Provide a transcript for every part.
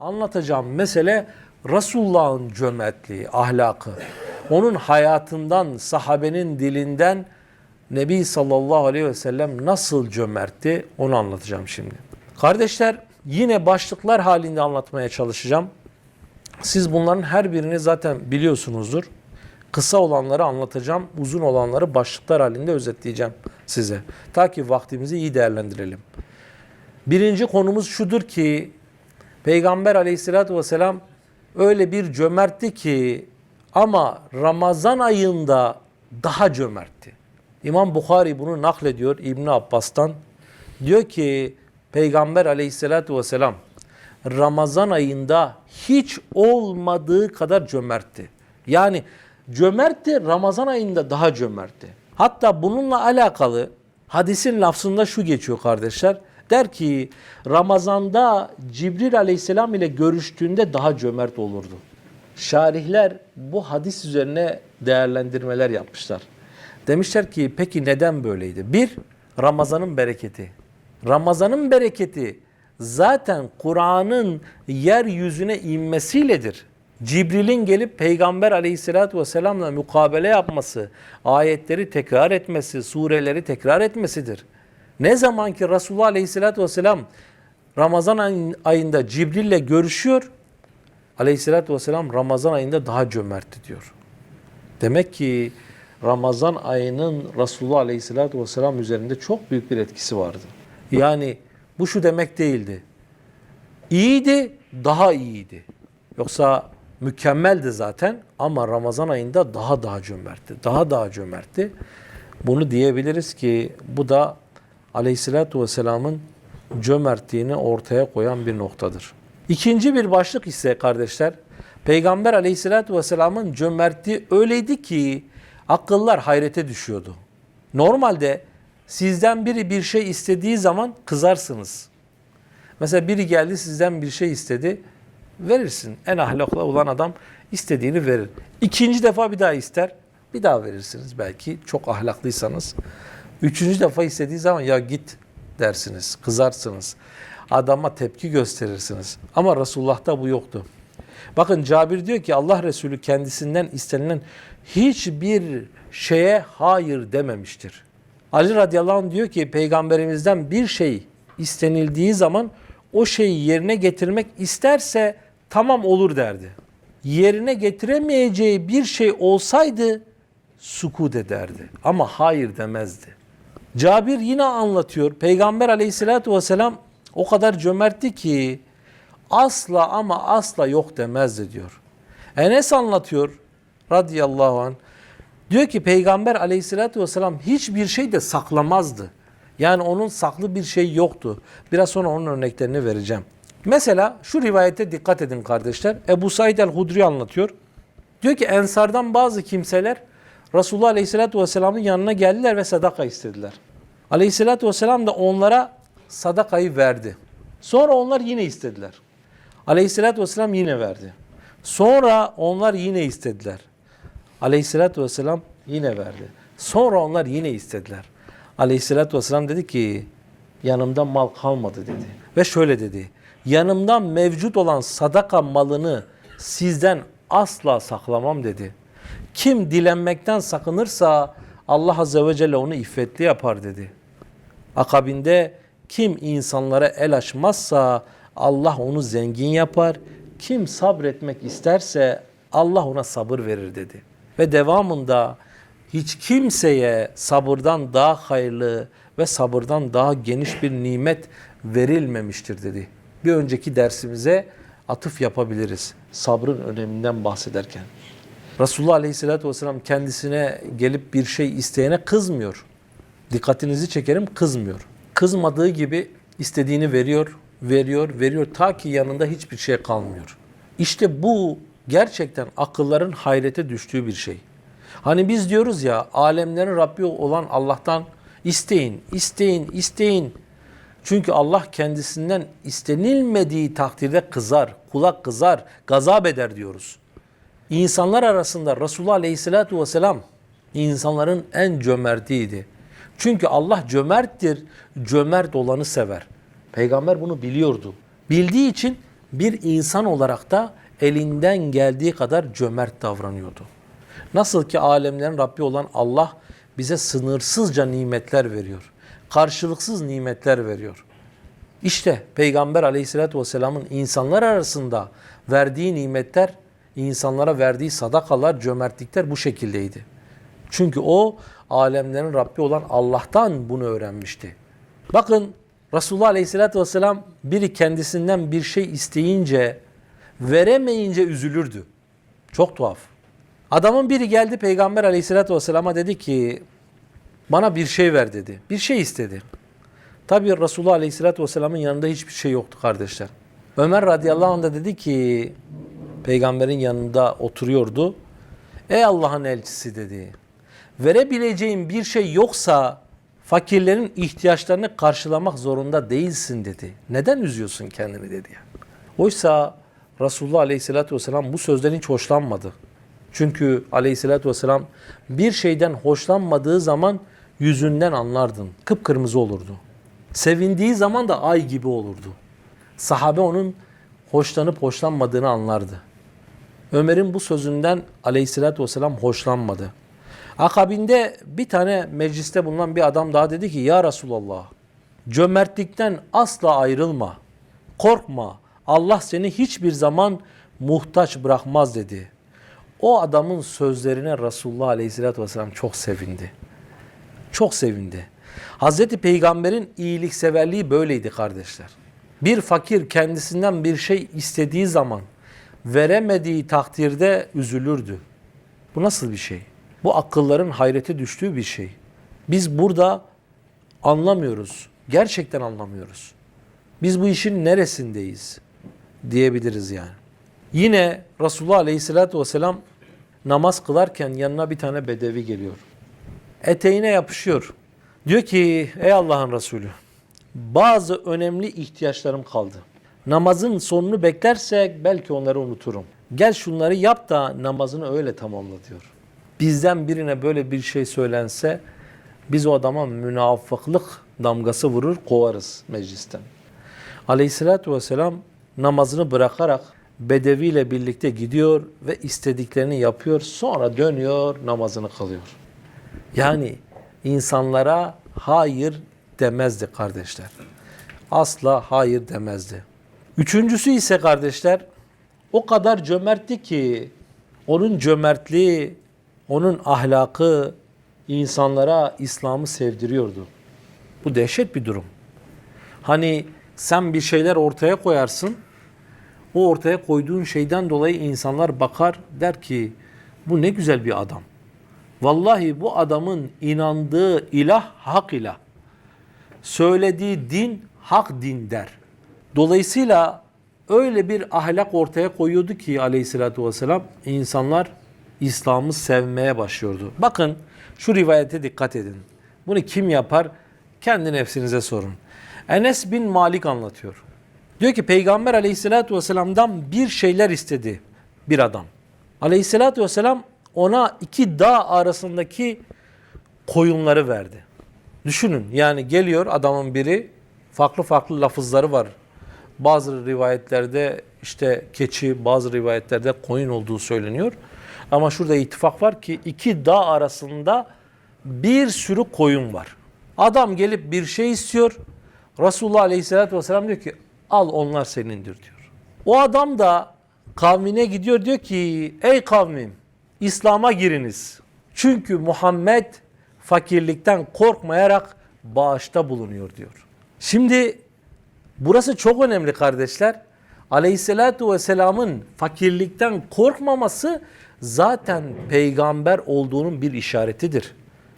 Anlatacağım mesele Resulullah'ın cömertliği, ahlakı. Onun hayatından, sahabenin dilinden Nebi sallallahu aleyhi ve sellem nasıl cömertti onu anlatacağım şimdi. Kardeşler yine başlıklar halinde anlatmaya çalışacağım. Siz bunların her birini zaten biliyorsunuzdur. Kısa olanları anlatacağım, uzun olanları başlıklar halinde özetleyeceğim size. Ta ki vaktimizi iyi değerlendirelim. Birinci konumuz şudur ki Peygamber aleyhissalatü vesselam öyle bir cömertti ki ama Ramazan ayında daha cömertti. İmam Bukhari bunu naklediyor İbn Abbas'tan. Diyor ki Peygamber aleyhissalatü vesselam Ramazan ayında hiç olmadığı kadar cömertti. Yani cömertti Ramazan ayında daha cömertti. Hatta bununla alakalı hadisin lafzında şu geçiyor kardeşler. Der ki Ramazan'da Cibril aleyhisselam ile görüştüğünde daha cömert olurdu. Şarihler bu hadis üzerine değerlendirmeler yapmışlar. Demişler ki peki neden böyleydi? Bir, Ramazan'ın bereketi. Ramazan'ın bereketi zaten Kur'an'ın yeryüzüne inmesiyledir. Cibril'in gelip Peygamber aleyhissalatü vesselamla mukabele yapması, ayetleri tekrar etmesi, sureleri tekrar etmesidir. Ne zaman ki Resulullah aleyhissalatü vesselam Ramazan ayında Cibril'le görüşüyor, aleyhissalatü vesselam Ramazan ayında daha cömertti diyor. Demek ki Ramazan ayının Resulullah Aleyhisselatü Vesselam üzerinde çok büyük bir etkisi vardı. Yani bu şu demek değildi. İyiydi, daha iyiydi. Yoksa mükemmeldi zaten ama Ramazan ayında daha daha cömertti. Daha daha cömertti. Bunu diyebiliriz ki bu da Aleyhisselatü Vesselam'ın cömertliğini ortaya koyan bir noktadır. İkinci bir başlık ise kardeşler, Peygamber Aleyhisselatü Vesselam'ın cömertliği öyleydi ki akıllar hayrete düşüyordu. Normalde sizden biri bir şey istediği zaman kızarsınız. Mesela biri geldi sizden bir şey istedi, verirsin. En ahlaklı olan adam istediğini verir. İkinci defa bir daha ister, bir daha verirsiniz belki çok ahlaklıysanız. Üçüncü defa istediği zaman ya git dersiniz, kızarsınız. Adama tepki gösterirsiniz. Ama Resulullah'ta bu yoktu. Bakın Cabir diyor ki Allah Resulü kendisinden istenilen hiçbir şeye hayır dememiştir. Ali radıyallahu anh diyor ki peygamberimizden bir şey istenildiği zaman o şeyi yerine getirmek isterse tamam olur derdi. Yerine getiremeyeceği bir şey olsaydı sukut ederdi ama hayır demezdi. Cabir yine anlatıyor. Peygamber aleyhissalatü vesselam o kadar cömertti ki asla ama asla yok demezdi diyor. Enes anlatıyor radıyallahu anh. Diyor ki Peygamber aleyhissalatü vesselam hiçbir şey de saklamazdı. Yani onun saklı bir şey yoktu. Biraz sonra onun örneklerini vereceğim. Mesela şu rivayete dikkat edin kardeşler. Ebu Said el-Hudri anlatıyor. Diyor ki Ensardan bazı kimseler Resulullah aleyhissalatü vesselamın yanına geldiler ve sadaka istediler. Aleyhissalatü vesselam da onlara sadakayı verdi. Sonra onlar yine istediler. Aleyhissalatü vesselam yine verdi. Sonra onlar yine istediler. Aleyhissalatü vesselam yine verdi. Sonra onlar yine istediler. Aleyhissalatü vesselam dedi ki yanımda mal kalmadı dedi. Ve şöyle dedi. Yanımdan mevcut olan sadaka malını sizden asla saklamam dedi. Kim dilenmekten sakınırsa Allah Azze ve Celle onu iffetli yapar dedi. Akabinde kim insanlara el açmazsa Allah onu zengin yapar. Kim sabretmek isterse Allah ona sabır verir dedi. Ve devamında hiç kimseye sabırdan daha hayırlı ve sabırdan daha geniş bir nimet verilmemiştir dedi. Bir önceki dersimize atıf yapabiliriz. Sabrın öneminden bahsederken. Resulullah Aleyhisselatü Vesselam kendisine gelip bir şey isteyene kızmıyor. Dikkatinizi çekerim kızmıyor. Kızmadığı gibi istediğini veriyor, veriyor, veriyor ta ki yanında hiçbir şey kalmıyor. İşte bu gerçekten akılların hayrete düştüğü bir şey. Hani biz diyoruz ya alemlerin Rabbi olan Allah'tan isteyin, isteyin, isteyin. Çünkü Allah kendisinden istenilmediği takdirde kızar, kulak kızar, gazap eder diyoruz. İnsanlar arasında Resulullah Aleyhisselatü Vesselam insanların en cömertiydi. Çünkü Allah cömerttir, cömert olanı sever. Peygamber bunu biliyordu. Bildiği için bir insan olarak da elinden geldiği kadar cömert davranıyordu. Nasıl ki alemlerin Rabbi olan Allah bize sınırsızca nimetler veriyor. Karşılıksız nimetler veriyor. İşte Peygamber aleyhissalatü vesselamın insanlar arasında verdiği nimetler, insanlara verdiği sadakalar, cömertlikler bu şekildeydi. Çünkü o alemlerin Rabbi olan Allah'tan bunu öğrenmişti. Bakın Resulullah aleyhissalatü vesselam biri kendisinden bir şey isteyince, veremeyince üzülürdü. Çok tuhaf. Adamın biri geldi Peygamber aleyhissalatü vesselama dedi ki, bana bir şey ver dedi. Bir şey istedi. Tabi Resulullah Aleyhisselatü Vesselam'ın yanında hiçbir şey yoktu kardeşler. Ömer radıyallahu anh da dedi ki peygamberin yanında oturuyordu. Ey Allah'ın elçisi dedi. Verebileceğin bir şey yoksa fakirlerin ihtiyaçlarını karşılamak zorunda değilsin dedi. Neden üzüyorsun kendini dedi. Oysa Resulullah Aleyhisselatü Vesselam bu sözden hiç hoşlanmadı. Çünkü Aleyhisselatü Vesselam bir şeyden hoşlanmadığı zaman yüzünden anlardın. Kıpkırmızı olurdu. Sevindiği zaman da ay gibi olurdu. Sahabe onun hoşlanıp hoşlanmadığını anlardı. Ömer'in bu sözünden aleyhissalatü vesselam hoşlanmadı. Akabinde bir tane mecliste bulunan bir adam daha dedi ki Ya Resulallah cömertlikten asla ayrılma. Korkma. Allah seni hiçbir zaman muhtaç bırakmaz dedi. O adamın sözlerine Resulullah Aleyhisselatü Vesselam çok sevindi. Çok sevindi. Hazreti Peygamber'in iyilikseverliği böyleydi kardeşler. Bir fakir kendisinden bir şey istediği zaman veremediği takdirde üzülürdü. Bu nasıl bir şey? Bu akılların hayrete düştüğü bir şey. Biz burada anlamıyoruz. Gerçekten anlamıyoruz. Biz bu işin neresindeyiz diyebiliriz yani. Yine Resulullah Aleyhisselatü Vesselam namaz kılarken yanına bir tane bedevi geliyor. Eteğine yapışıyor. Diyor ki ey Allah'ın Resulü bazı önemli ihtiyaçlarım kaldı. Namazın sonunu beklersek belki onları unuturum. Gel şunları yap da namazını öyle tamamla diyor. Bizden birine böyle bir şey söylense biz o adama münafıklık damgası vurur kovarız meclisten. Aleyhissalatü vesselam namazını bırakarak bedeviyle birlikte gidiyor ve istediklerini yapıyor. Sonra dönüyor namazını kılıyor. Yani insanlara hayır demezdi kardeşler. Asla hayır demezdi. Üçüncüsü ise kardeşler o kadar cömertti ki onun cömertliği, onun ahlakı insanlara İslam'ı sevdiriyordu. Bu dehşet bir durum. Hani sen bir şeyler ortaya koyarsın, o ortaya koyduğun şeyden dolayı insanlar bakar der ki bu ne güzel bir adam. Vallahi bu adamın inandığı ilah hak ilah. Söylediği din hak din der. Dolayısıyla öyle bir ahlak ortaya koyuyordu ki aleyhissalatü vesselam insanlar İslam'ı sevmeye başlıyordu. Bakın şu rivayete dikkat edin. Bunu kim yapar? Kendi nefsinize sorun. Enes bin Malik anlatıyor. Diyor ki Peygamber aleyhissalatü vesselam'dan bir şeyler istedi bir adam. Aleyhissalatü vesselam ona iki dağ arasındaki koyunları verdi. Düşünün yani geliyor adamın biri farklı farklı lafızları var. Bazı rivayetlerde işte keçi, bazı rivayetlerde koyun olduğu söyleniyor. Ama şurada ittifak var ki iki dağ arasında bir sürü koyun var. Adam gelip bir şey istiyor. Resulullah Aleyhisselatü Vesselam diyor ki al onlar senindir diyor. O adam da kavmine gidiyor diyor ki ey kavmim İslam'a giriniz. Çünkü Muhammed fakirlikten korkmayarak bağışta bulunuyor diyor. Şimdi burası çok önemli kardeşler. Aleyhissalatu vesselamın fakirlikten korkmaması zaten peygamber olduğunun bir işaretidir.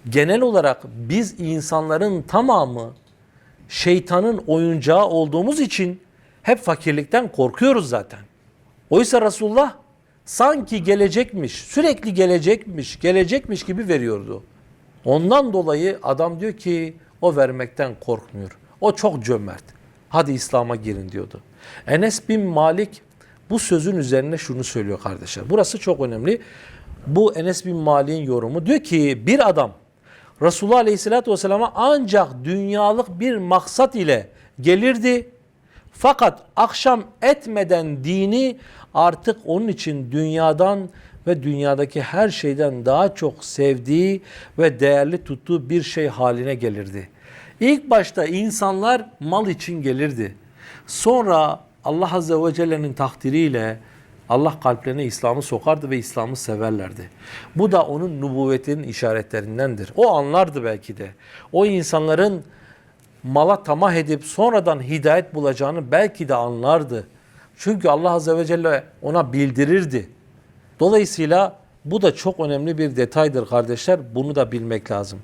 Genel olarak biz insanların tamamı şeytanın oyuncağı olduğumuz için hep fakirlikten korkuyoruz zaten. Oysa Resulullah sanki gelecekmiş, sürekli gelecekmiş, gelecekmiş gibi veriyordu. Ondan dolayı adam diyor ki o vermekten korkmuyor. O çok cömert. Hadi İslam'a girin diyordu. Enes bin Malik bu sözün üzerine şunu söylüyor kardeşler. Burası çok önemli. Bu Enes bin Malik'in yorumu. Diyor ki bir adam Resulullah Aleyhisselatü Vesselam'a ancak dünyalık bir maksat ile gelirdi. Fakat akşam etmeden dini artık onun için dünyadan ve dünyadaki her şeyden daha çok sevdiği ve değerli tuttuğu bir şey haline gelirdi. İlk başta insanlar mal için gelirdi. Sonra Allah Azze ve Celle'nin takdiriyle Allah kalplerine İslam'ı sokardı ve İslam'ı severlerdi. Bu da onun nübüvvetinin işaretlerindendir. O anlardı belki de. O insanların mala tamah edip sonradan hidayet bulacağını belki de anlardı. Çünkü Allah Azze ve Celle ona bildirirdi. Dolayısıyla bu da çok önemli bir detaydır kardeşler. Bunu da bilmek lazım.